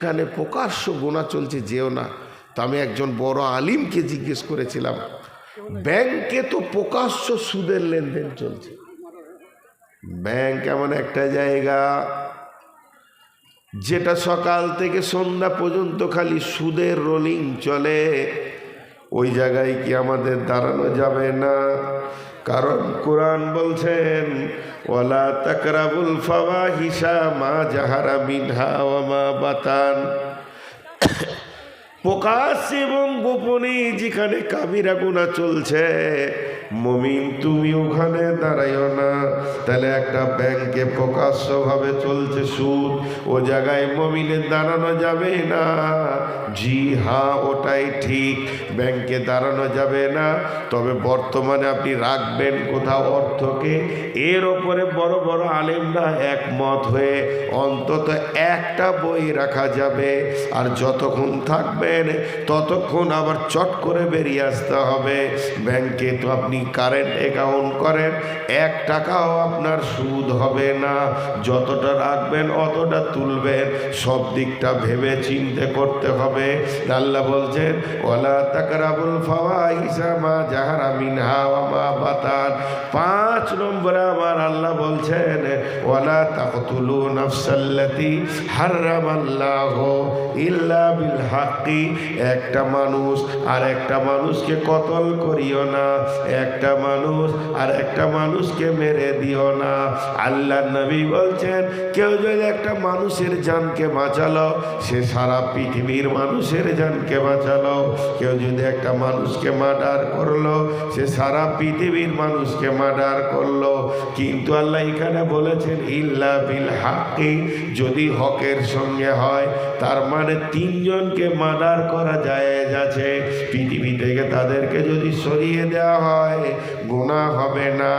এখানে প্রকাশ্য গোনা চলছে, যেও না। তো আমি একজন বড় আলিমকে জিজ্ঞেস করেছিলাম, ব্যাংকে তো প্রকাশ্য সুদের লেনদেন চলছে। ব্যাংক এমন একটা জায়গা, যেটা সকাল থেকে সন্ধ্যা পর্যন্ত খালি সুদের রোলিং চলে। ওই জায়গায় কি আমাদের দাঁড়ানো যাবে না? কারণ কোরআন বলছেন, ওয়ালা তাকরাবুল ফাওয়াহিশা মা জাহারা মিনহা মা বাতান। প্রকাশ এবং গোপনে যেখানে কাবিরা গুণা চলছে মমিন, তুমি ওখানে দাঁড়াইও না। তাহলে একটা ব্যাংকে প্রকাশ্যভাবে চলছে সুদ, ও জায়গায় মমিনের দাঁড়ানো যাবে না। জি হ্যাঁ ওটাই ঠিক, ব্যাংকে দাঁড়ানো যাবে না। তবে বর্তমানে আপনি রাখবেন কোথাও অর্থকে। এর ওপরে বড় বড় আলেমরা একমত হয়ে অন্তত একটা বই রাখা যাবে। আর যতক্ষণ থাকবেন, ততক্ষণ আবার চট করে বেরিয়ে আসতে হবে। ব্যাংকে তো আপনি কারেন্ট অ্যাকাউন্ট করেন, এক টাকাও আপনার সুদ হবে না। যতটা রাখবেন, অতটা তুলবেন। সব দিকটা ভেবে চিন্তে করতে হবে। আল্লাহ বলছেন ওলা তাকরাবুল মিনহা বাতান। পাঁচ নম্বরে আমার আল্লাহ বলছেন ওলা তাকতুলু নাফসাল্লাতি হারামাল্লাহ ইল্লা বিল হাক্কি। একটা মানুষ আর একটা মানুষকে কতল করিও না। একটা মানুষ, আর একটা মানুষকে মেরে দিও না। আল্লাহ নবী বলছেন, কেউ যদি একটা মানুষের জানকে বাঁচালো, সে সারা পৃথিবীর মানুষের জানকে বাঁচালো। কেউ যদি একটা মানুষকে মার্ডার করল, সে সারা পৃথিবীর মানুষকে মার্ডার করল। কিন্তু আল্লাহ এখানে বলেছেন, ইল্লা বিল হাক্কি যদি হকের সঙ্গে হয়, তার মানে তিনজনকে মার্ডার করা যায় আছে। পৃথিবী থেকে তাদেরকে যদি সরিয়ে দেওয়া হয় cae গুণা হবে না।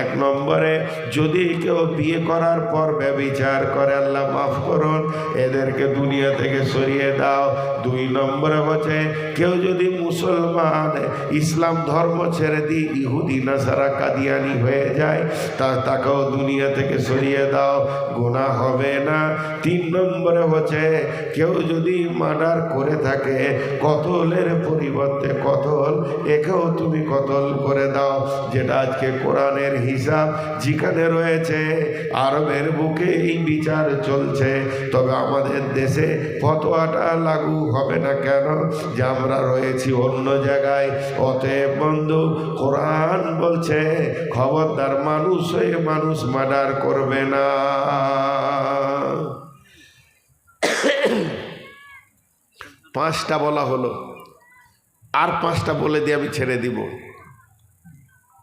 এক নম্বরে, যদি কেউ বিয়ে করার পর ব্যবিচার করে, আল্লাহ মাফ করুন, এদেরকে দুনিয়া থেকে সরিয়ে দাও। দুই নম্বরে হচ্ছে, কেউ যদি মুসলমান, ইসলাম ধর্ম ছেড়ে দিয়ে ইহুদি, নাসারা, কাদিয়ানি হয়ে যায়, তা তাকেও দুনিয়া থেকে সরিয়ে দাও। গোনা হবে না। তিন নম্বরে হচ্ছে, কেউ যদি মার্ডার করে থাকে, কতলের পরিবর্তে কতল, একেও তুমি কতল করে দাও। যেটা আজকে কোরআনের হিসাব যেখানে রয়েছে, আরবের বুকে এই বিচার চলছে। তবে আমাদের দেশে ফতোয়াটা লাগু হবে না কেন? যে আমরা রয়েছি অন্য জায়গায়, অতএব বন্ধু, কোরআন বলছে, খবরদার মানুষ হয়ে মানুষ মার্ডার করবে না। পাঁচটা বলা হলো। আর পাঁচটা বলে দিয়ে আমি ছেড়ে দিব।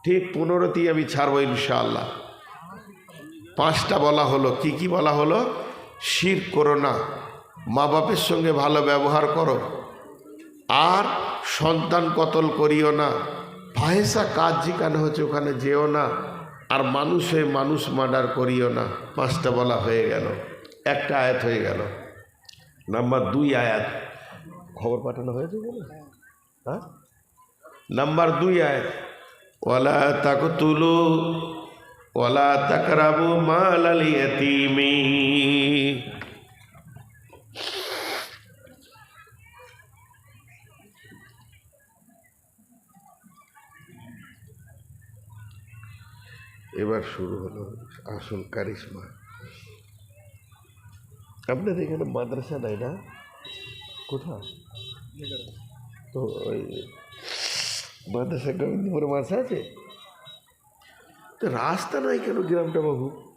ঠিক পনেরোতেই আমি ছাড়বো ইনশাআল্লাহ। পাঁচটা বলা হলো, কি কি বলা হলো? শির করো না, মা বাপের সঙ্গে ভালো ব্যবহার করো। আর সন্তান কতল করিও না, ফাহেসা কাজ যেখানে হচ্ছে ওখানে যেও না, আর মানুষ হয়ে মানুষ মার্ডার করিও না। পাঁচটা বলা হয়ে গেল, একটা আয়াত হয়ে গেল। নাম্বার দুই আয়াত। খবর পাঠানো হয়েছে বলে? হ্যাঁ? নাম্বার দুই আয়াত। ওয়ালা তাকতুলু, ওয়ালা তাকরাবু মাল আল ইয়াতীমি। এবার শুরু হলো আসল কারিশমা। আপনাদের এখানে মাদ্রাসা নাই না? কোথায়? তো ওই মাদ্রাসা গোবিন্দপুর মাদ্রাসা আছে। তো রাস্তা নাই কেন গ্রামটা বাবু?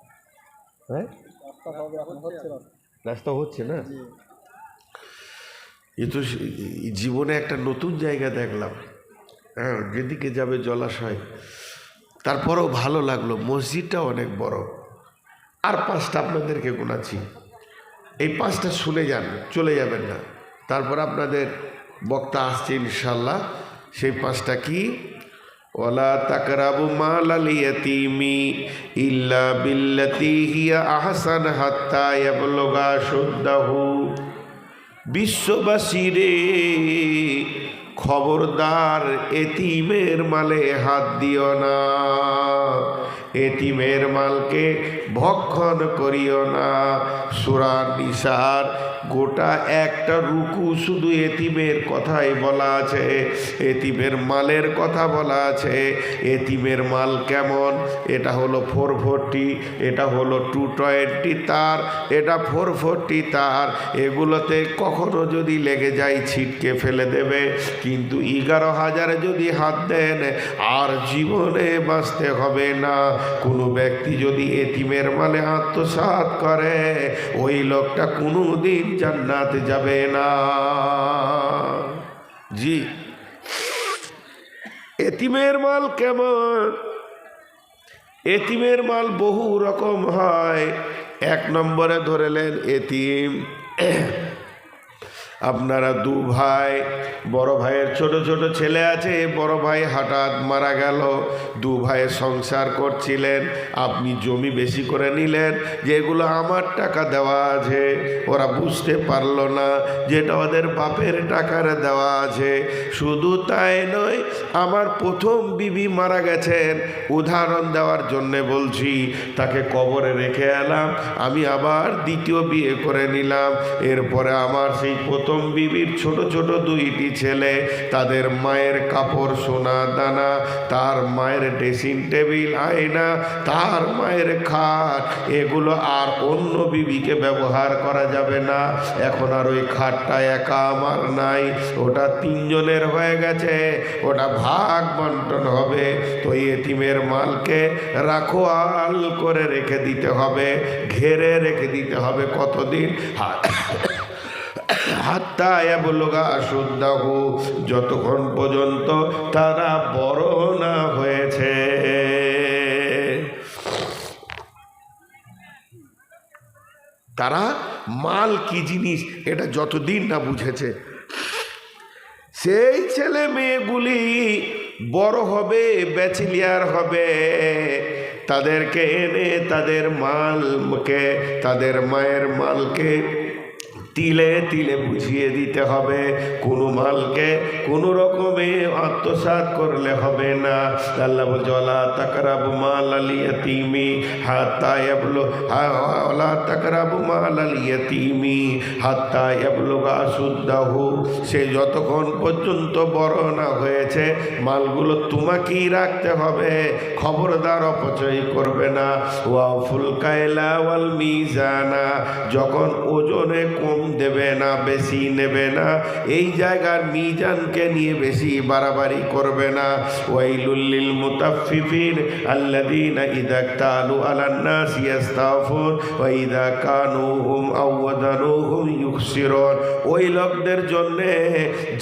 হ্যাঁ? রাস্তা হচ্ছে না? এ তো জীবনে একটা নতুন জায়গা দেখলাম। হ্যাঁ যেদিকে যাবে জলাশয়। তারপরেও ভালো লাগল, মসজিদটা অনেক বড়। আর পাঁচটা আপনাদেরকে গোনাচ্ছি। এই পাঁচটা শুনে যান, চলে যাবেন না। তারপর আপনাদের বক্তা আসছে ইনশাল্লাহ। সেই পাঁচটা কি? ওলা তাকরাবু মাল আল ইয়াতীমি ইল্লা বিল্লাতি হিয়া আহসান হাত্তা ইয়াবলুগা শুদ্দাহু। বিশ্ববাসী রে খবরদার এতিমের মালে হাত দিও না। এতিমের মালকে ভক্ষণ করিও না। সুরা নিসার গোটা একটা রুকু শুধু এতিমের কথাই বলা আছে। এতিমের মালের কথা বলা আছে। এতিমের মাল কেমন? এটা হলো ফোর ফোরটি, এটা হলো টু টোয়েন্টি তার, এটা ফোর ফোরটি তার। এগুলোতে কখনো যদি লেগে যায়, ছিটকে ফেলে দেবে। কিন্তু এগারো হাজারে যদি হাত দেন, আর জীবনে বাঁচতে হবে না। কোনো ব্যক্তি যদি এতিমের মালে আত্মসাৎ করে, ওই লোকটা কোনো দিন জান্নাতে যাবে না। জি। এতিমের মাল কেমন? এতিমের মাল বহু রকম হয়। এক নম্বরে ধরেলেন এতিম। আপনারা দু ভাই, বড় ভাইয়ের ছোট ছোট ছেলে আছে, বড় ভাই হঠাৎ মারা গেল। দু ভাই সংসার করছিলেন, আপনি জমি বেশি করে নিলেন, যেগুলো আমার টাকা দেওয়া আছে, ওরা বুঝতে পারল না যেটা ওদের বাপের টাকার দেওয়া আছে। শুধু তাই নয়, আমার প্রথম বিবি মারা গেছেন, উদাহরণ দেওয়ার জন্যে বলছি, তাকে কবরে রেখে এলাম, আমি আবার দ্বিতীয় বিয়ে করে নিলাম, এরপরে আমার সেই প্রথম বিবির ছোট ছোট দুইটি ছেলে তাদের মায়ের কাপড় সোনা দানা তার মায়ের ড্রেসিং টেবিল আয়না তার মায়ের খাট এগুলো আর অন্য বিবিকে ব্যবহার করা যাবে না এখন আর ওই খাটটা একা আমার নাই ওটা তিনজনের হয়ে গেছে ওটা ভাগ বন্টন হবে তো এতিমের মালকে রাখো আল করে রেখে দিতে হবে ঘেরে রেখে দিতে হবে কতদিন হা- হাত্তা এবলগা শুদ্ধাহ যতক্ষণ পর্যন্ত তারা বড় না হয়েছে। তারা মাল কি জিনিস এটা যতদিন না বুঝেছে। সেই ছেলে মেয়েগুলি বড় হবে, ব্যাচিলিয়ার হবে। তাদেরকে এনে তাদের মালকে, তাদের মায়ের মালকে তিলে তিলে বুঝিয়ে দিতে হবে, কোনো মালকে কোনো রকমে আত্মসাৎ করলে হবে না। আল্লাহ বলছে ওলা তাকরাবু মাল আলিয়াতিমি হাত্তা ইয়াবলু ওলা তাকরাবু মাল আলিয়াতিমি হাত্তা ইয়াবলুগা সুদ্দাহু। সে যতক্ষণ পর্যন্ত বড় না হয়েছে, মালগুলো তোমাকেই রাখতে হবে, খবরদার অপচয় করবে না। ওয়া ফুলকায়লা ওয়াল মিজানা, যখন ওজনে কম দেবে না, বেশি নেবে না। এই জায়গার মিজানকে নিয়ে বেশি বাড়াবাড়ি করবে না। ওয়াইলুল্লিল মুতাফফিফিন আল্লাযীনা ইযা তালু আলান নাস ইয়াস্তাফুন ওয়া ইযা কানুহুম আও ওয়াদানুহুম ইউখসিরুন। ওই লোকদের জন্য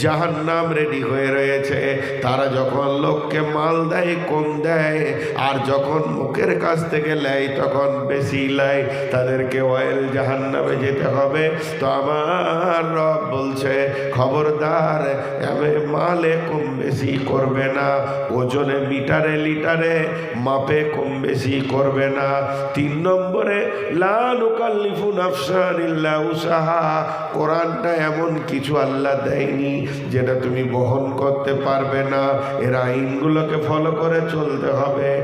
জাহান্নাম রেডি হয়ে রয়েছে। তারা যখন লোককে মাল দেয়, কম দেয়, আর যখন মুখের কাছ থেকে নেয়, তখন বেশি নেয়। তাদেরকে অয়েল জাহান্নামে যেতে হবে। তো আমার রব বলছে, খবরদার এমে মালে কম বেশি করবে না। ওজনে মিটারে লিটারে, মাপে কম বেশি করবে না। তিন নম্বরে লানুকাল্লিফু নাফসান ইল্লা উসাহা। কোরআনটা এমন কিছু আল্লাহ দেয়নি যেটা তুমি বহন করতে পারবে না। এর আইনগুলোকে ফলো করে চলতে হবে।